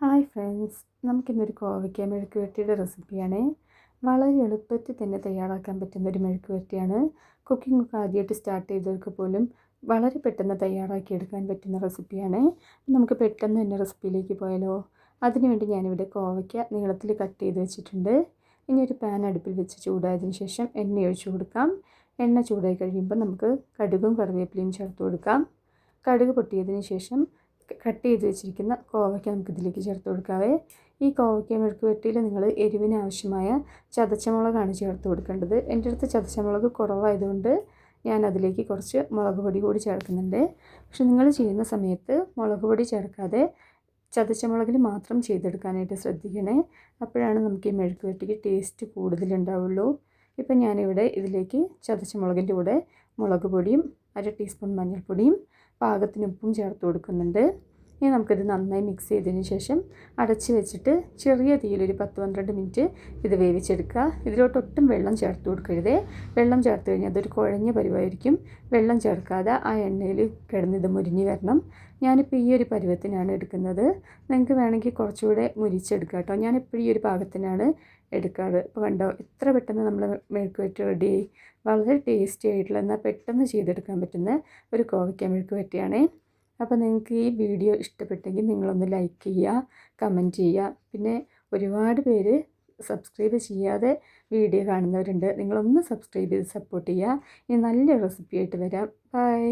Hi friends. നമുക്കിന്നൊരു കോവയ്ക്ക മെഴുക്ക് വരട്ടിയുടെ റെസിപ്പിയാണ്. വളരെ എളുപ്പത്തിൽ തന്നെ തയ്യാറാക്കാൻ പറ്റുന്ന ഒരു മെഴുക്ക് വരട്ടിയാണ് കുക്കിംഗ് ഒക്കെ ആദ്യമായിട്ട് സ്റ്റാർട്ട് ചെയ്തവർക്ക് പോലും വളരെ പെട്ടെന്ന് തയ്യാറാക്കി എടുക്കാൻ പറ്റുന്ന റെസിപ്പിയാണ്. നമുക്ക് പെട്ടെന്ന് തന്നെ റെസിപ്പിയിലേക്ക് പോയാലോ? അതിനുവേണ്ടി ഞാനിവിടെ കോവയ്ക്ക നീളത്തിൽ കട്ട് ചെയ്ത് വെച്ചിട്ടുണ്ട്. ഇനി ഒരു പാൻ അടുപ്പിൽ വെച്ച് ചൂടായതിനു ശേഷം എണ്ണ ഒഴിച്ച് കൊടുക്കാം. എണ്ണ ചൂടായി കഴിയുമ്പോൾ നമുക്ക് കടുകും കറിവേപ്പിലയും ചേർത്ത് കൊടുക്കാം. കടുക് പൊട്ടിയതിന് ശേഷം കട്ട് ചെയ്ത് വെച്ചിരിക്കുന്ന കോവയ്ക്ക നമുക്ക് ഇതിലേക്ക് ചേർത്ത് കൊടുക്കാവേ. ഈ കോവയ്ക്ക മെഴുക്ക് വെട്ടിയിൽ നിങ്ങൾ എരിവിന് ആവശ്യമായ ചതച്ചമുളകാണ് ചേർത്ത് കൊടുക്കേണ്ടത്. എന്റെ അടുത്ത് ചതച്ചമുളക് കുറവായതുകൊണ്ട് ഞാൻ അതിലേക്ക് കുറച്ച് മുളക് പൊടി കൂടി ചേർക്കുന്നുണ്ട്. പക്ഷെ നിങ്ങൾ ചെയ്യുന്ന സമയത്ത് മുളക് പൊടി ചേർക്കാതെ ചതച്ചമുളകിൽ മാത്രം ചെയ്തെടുക്കാനായിട്ട് ശ്രദ്ധിക്കണേ. അപ്പോഴാണ് നമുക്ക് ഈ മെഴുക്ക് വെട്ടിക്ക് ടേസ്റ്റ് കൂടുതലുണ്ടാവുള്ളൂ. ഇപ്പം ഞാനിവിടെ ഇതിലേക്ക് ചതച്ചമുളകിന്റെ കൂടെ മുളക് പൊടിയും അര ടീസ്പൂൺ മഞ്ഞൾപ്പൊടിയും പാകത്തിന് ഉപ്പും ചേർത്ത് കൊടുക്കുന്നുണ്ട്. ഇനി നമുക്കിത് നന്നായി മിക്സ് ചെയ്തതിന് ശേഷം അടച്ച് വെച്ചിട്ട് ചെറിയ തീയിൽ ഒരു പത്ത് പന്ത്രണ്ട് മിനിറ്റ് ഇത് വേവിച്ചെടുക്കുക. ഇതിലോട്ട് ഒട്ടും വെള്ളം ചേർത്ത് കൊടുക്കരുത്. വെള്ളം ചേർത്ത് കഴിഞ്ഞാൽ അതൊരു കുഴഞ്ഞ പരിവായിരിക്കും. വെള്ളം ചേർക്കാതെ ആ എണ്ണയിൽ കിടന്നിത് മുരിഞ്ഞ് വരണം. ഞാനിപ്പോൾ ഈ ഒരു പരുവത്തിനാണ് എടുക്കുന്നത്. നിങ്ങൾക്ക് വേണമെങ്കിൽ കുറച്ചുകൂടെ മുരിച്ചെടുക്കാം കേട്ടോ. ഞാനിപ്പോൾ ഈ ഒരു പാകത്തിനാണ് എടുക്കാറ്. അപ്പോൾ കണ്ടോ എത്ര പെട്ടെന്ന് നമ്മൾ മെഴുക്ക് വരട്ടി റെഡി വളരെ ടേസ്റ്റി ആയിട്ടുള്ള എന്നാൽ പെട്ടെന്ന് ചെയ്തെടുക്കാൻ പറ്റുന്ന ഒരു കോവയ്ക്ക മെഴുക്ക് വരട്ടിയാണേ. അപ്പോൾ നിങ്ങൾക്ക് ഈ വീഡിയോ ഇഷ്ടപ്പെട്ടെങ്കിൽ നിങ്ങളൊന്ന് ലൈക്ക് ചെയ്യുക കമന്റ് ചെയ്യുക. പിന്നെ ഒരുപാട് പേര് സബ്സ്ക്രൈബ് ചെയ്യാതെ വീഡിയോ കാണുന്നവരുണ്ട്. നിങ്ങളൊന്ന് സബ്സ്ക്രൈബ് ചെയ്ത് സപ്പോർട്ട് ചെയ്യുക. ഇനി നല്ല റെസിപ്പി ആയിട്ട് വരാം. ബൈ